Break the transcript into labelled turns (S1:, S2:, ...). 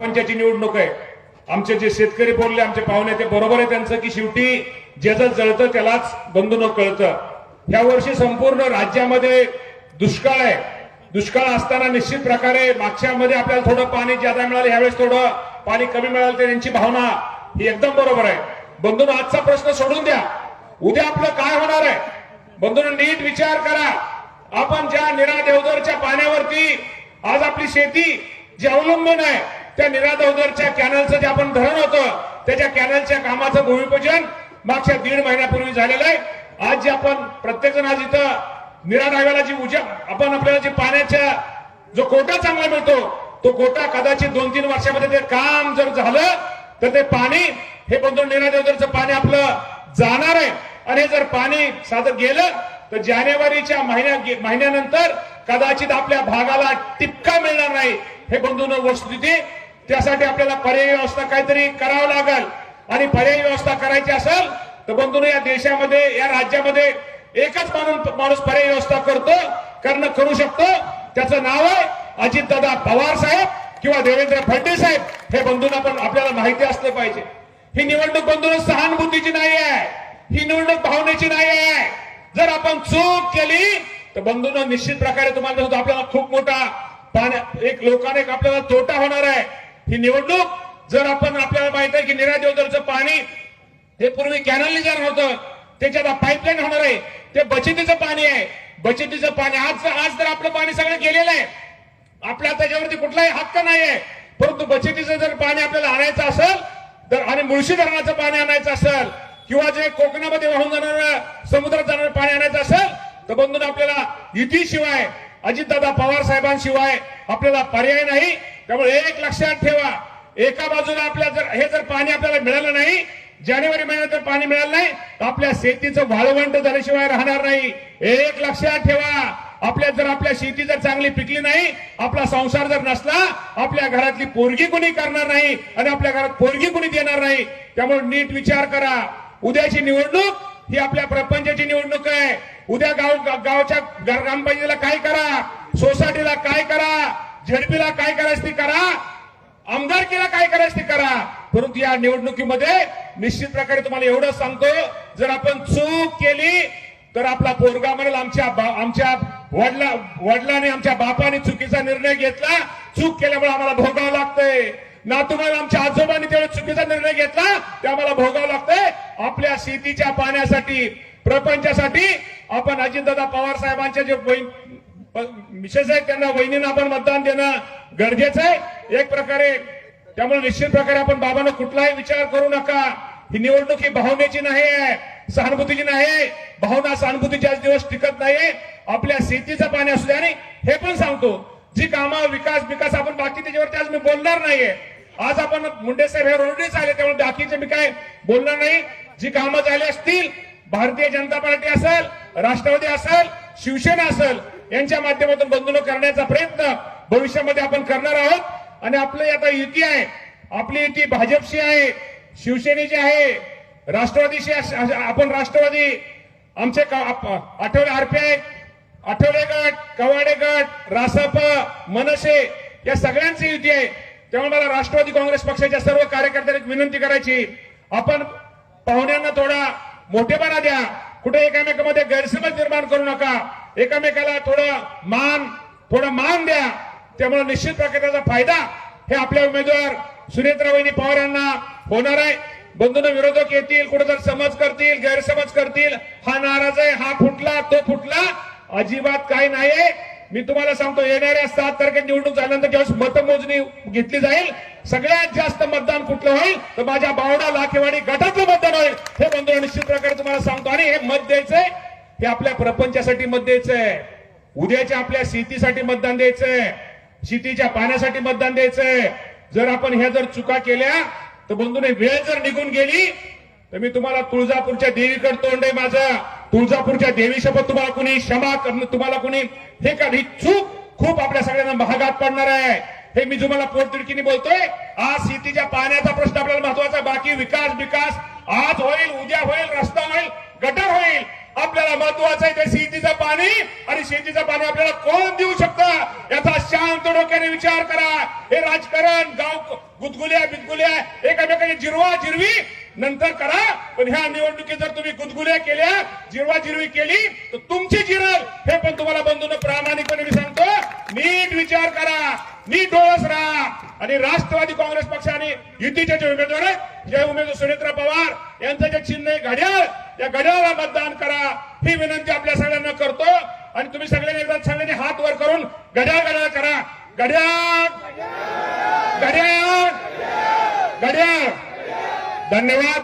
S1: पंचायची निवडणूक आहे. आमचे जे शेतकरी बोलले आमचे पाहुणे ते बरोबर आहे त्यांचं की शेवटी ज्याचं जळतं त्यालाच बंधून कळतं. ह्या वर्षी संपूर्ण राज्यामध्ये दुष्काळ आहे. दुष्काळ असताना निश्चित प्रकारे मागच्या मध्ये आपल्याला थोडं पाणी ज्यादा मिळालं यावेळेस थोडं पाणी कमी मिळालं तर त्यांची भावना ही एकदम बरोबर आहे. बंधून आजचा प्रश्न सोडून द्या. उद्या आपलं काय होणार आहे? बंधून नीट विचार करा. आपण ज्या निरा देवदरच्या पाण्यावरती आज आपली शेती जी अवलंबून आहे त्या निरा कॅनलचं जे आपण धरण होतं त्याच्या कॅनलच्या कामाचं भूमिपूजन मागच्या दीड महिन्यापूर्वी झालेलं आहे. आज जे आपण प्रत्येक जण आज इथं निरा डाव्याला जी उजा आपण आपल्याला जे पाण्याच्या जो कोटा चांगला मिळतो तो कोटा कदाचित दोन तीन वर्षामध्ये ते काम जर झालं तर ते पाणी हे बंधू निरा देवदरचं पाणी आपलं जाणार आहे. आणि हे जर पाणी साधं गेलं तर जानेवारीच्या महिन्या महिन्यानंतर कदाचित आपल्या भागाला टिपका मिळणार नाही. हे बंधून वस्तुस्थिती त्यासाठी आपल्याला पर्यायी व्यवस्था काहीतरी करावं लागेल. आणि पर्यायी व्यवस्था करायची असेल तर बंधून या देशामध्ये या राज्यामध्ये एकच माणूस माणूस पर्यायी व्यवस्था करतो करणं करू शकतो. त्याचं नाव आहे अजितदादा पवार साहेब किंवा देवेंद्र फडणवीस साहेब. हे बंधूंना पण आपल्याला माहिती असलं पाहिजे. ही निवडणूक बंधून सहानुभूतीची नाही आहे. ही निवडणूक भावनेची नाही आहे. जर आपण चूक केली तर बंधून निश्चित प्रकारे तुम्हाला आपल्याला खूप मोठा पाण्या एक लोकांना एक आपल्याला तोटा होणार आहे. ही निवडणूक जर आपण आपल्याला माहीत आहे की निरा देवदरचं पाणी हे पूर्वी कॅनलने जाणार होतं त्याच्यात पाईपलाईन होणार आहे. ते बचतीचं पाणी आहे. बचतीचं पाणी आज आज तर आपलं पाणी सगळं गेलेलं आहे. आपल्या त्याच्यावरती कुठलाही हक्क नाही आहे. परंतु बचतीचं जर पाणी आपल्याला आणायचं असेल तर आणि मुळशी धरणाचं पाणी आणायचं असेल किंवा जे कोकणामध्ये वाहून जाणारं समुद्रात जाणारं पाणी आणायचं असेल तर बंधून आपल्याला युतीशिवाय अजितदादा पवार साहेबांशिवाय आपल्याला पर्याय नाही. त्यामुळे एक लक्षात ठेवा एका बाजूला आपल्या जर हे जर पाणी आपल्याला मिळालं नाही जानेवारी महिन्यात जर पाणी मिळालं नाही तर आपल्या शेतीचं वाळवंट झाल्याशिवाय राहणार नाही. एक लक्षात ठेवा आपल्या जर आपल्या शेती जर चांगली पिकली नाही आपला संसार जर नसला आपल्या घरातली पोरगी कुणी करणार नाही आणि आपल्या घरात पोरगी कुणी देणार नाही. त्यामुळे नीट विचार करा. उद्याची निवडणूक ही आपल्या प्रपंचाची निवडणूक आहे. उद्या गाव गावच्या ग्रामपंचायतीला काय करा? झडपीला काय करायचं करा. आमदारकीला काय करायचं ते करा. परंतु या निवडणुकीमध्ये निश्चित प्रकारे तुम्हाला एवढं सांगतो जर आपण चूक केली तर आपला पोरगा म्हणेल आमच्या आमच्या वडला वडिलांनी आमच्या बापाने चुकीचा निर्णय घेतला. चूक केल्यामुळे आम्हाला भोगावं लागतंय. ना तुम्हाला आमच्या आजोबांनी तेवढा चुकीचा निर्णय घेतला ते आम्हाला भोगावं लागतंय. आपल्या शेतीच्या पाण्यासाठी प्रपंचासाठी आपण अजितदादा पवार साहेबांच्या जे बहीण विशेष आहे त्यांना वहिनींना आपण मतदान देणं गरजेचं आहे. एक प्रकारे त्यामुळे निश्चित प्रकारे आपण बाबांना कुठलाही विचार करू नका. ही निवडणूक ही भावनेची नाही आहे सहानुभूतीची नाही आहे. भावना सहानुभूतीची आज दिवस टिकत नाही आपल्या शेतीचं पाणी असू द्या आणि हे पण सांगतो जी कामं विकास विकास आपण बाकी त्याच्यावरती आज मी बोलणार नाहीये. आज आपण मुंडे साहेब हे रोडीच आले त्यामुळे बाकीचे मी काय बोलणार नाही. जी कामं झाली असतील भारतीय जनता पार्टी असेल राष्ट्रवादी असेल शिवसेना असेल यांच्या माध्यमातून बंधन करण्याचा प्रयत्न भविष्यामध्ये आपण करणार आहोत. आणि आपली आता युती आहे. आपली युती भाजपशी आहे शिवसेनेची आहे राष्ट्रवादीशी आपण राष्ट्रवादी आमचे का- आठवले आरपीआय आठवले गट कवाडे गट रासप मनसे या सगळ्यांची युती आहे. त्यामुळे मला राष्ट्रवादी काँग्रेस पक्षाच्या सर्व कार्यकर्त्यांनी विनंती करायची आपण पाहुण्यांना थोडा मोठेपणा द्या. कुठे एकामेकामध्ये गैरसमज निर्माण करू नका. एकमेकाला थोडं मान थोडं मान द्या. त्यामुळे निश्चित प्रकारे त्याचा फायदा हे आपल्या उमेदवार सुनेत्रा वहिनी पवार यांना होणार आहे. बंधून विरोधक येतील कुठे जर समज करतील गैरसमज करतील. हा नाराज आहे हा फुटला तो फुटला. अजिबात काही नाहीये. मी तुम्हाला सांगतो येणाऱ्या सात तारखे निवडणूक झाल्यानंतर ज्यावेळेस मतमोजणी घेतली जाईल सगळ्यात जास्त मतदान कुठलं होईल? तर माझ्या बावडा लाखेवाडी गटातलं मतदान होईल. हे बंधू निश्चित प्रकारे तुम्हाला सांगतो. आणि हे मत द्यायचंय हे आपल्या प्रपंचासाठी मत द्यायचंय. उद्याच्या आपल्या शेतीसाठी मतदान द्यायचंय. शेतीच्या पाण्यासाठी मतदान द्यायचंय. जर आपण ह्या जर चुका केल्या तर बंधूने वेळ जर निघून गेली तर मी तुम्हाला तुळजापूरच्या देवीकडे तोंड आहे माझं. तुळजापूरच्या देवी शपथ तुम्हाला कुणी क्षमा करणं तुम्हाला कुणी हे का ही चूक खूप आपल्या सगळ्यांना महागात पडणार आहे. हे मी तुम्हाला पोटतिडकीने बोलतोय. आज शेतीच्या पाण्याचा प्रश्न आपल्याला महत्त्वाचा बाकी विकास विकास आज होईल उद्या होईल रस्ता होईल गटर होईल. आपल्याला महत्वाचं आहे ते शेतीचं पाणी आणि शेतीचं पाणी आपल्याला कोण देऊ शकतं? याचा शांत डोक्याने विचार करा. हे राजकारण गाव गुदगुल्या बिदगुल्या एकामेकाची जिरवा जिरवी नंतर करा. पण ह्या निवडणुकीत जर तुम्ही गुदगुल्या केल्या जिरवा जिरवी केली तर तुमची जिरल. हे पण तुम्हाला बंधून प्रामाणिकपणे मी सांगतो. नीट विचार करा. नीट डोळस राहा. आणि राष्ट्रवादी काँग्रेस पक्षाने युतीचे जे उमेदवार आहेत जे उमेदवार सुनेत्रा पवार यांचं जे चिन्ह आहे घड्याळ या घड्याळाला मतदान करा. ही विनंती आपल्या सगळ्यांना करतो. आणि तुम्ही सगळ्यांनी एकदा सगळ्यांनी हात वर करून घड्याळ घड्याळ करा. घड्याळ घड्याळ घड्याळ. धन्यवाद.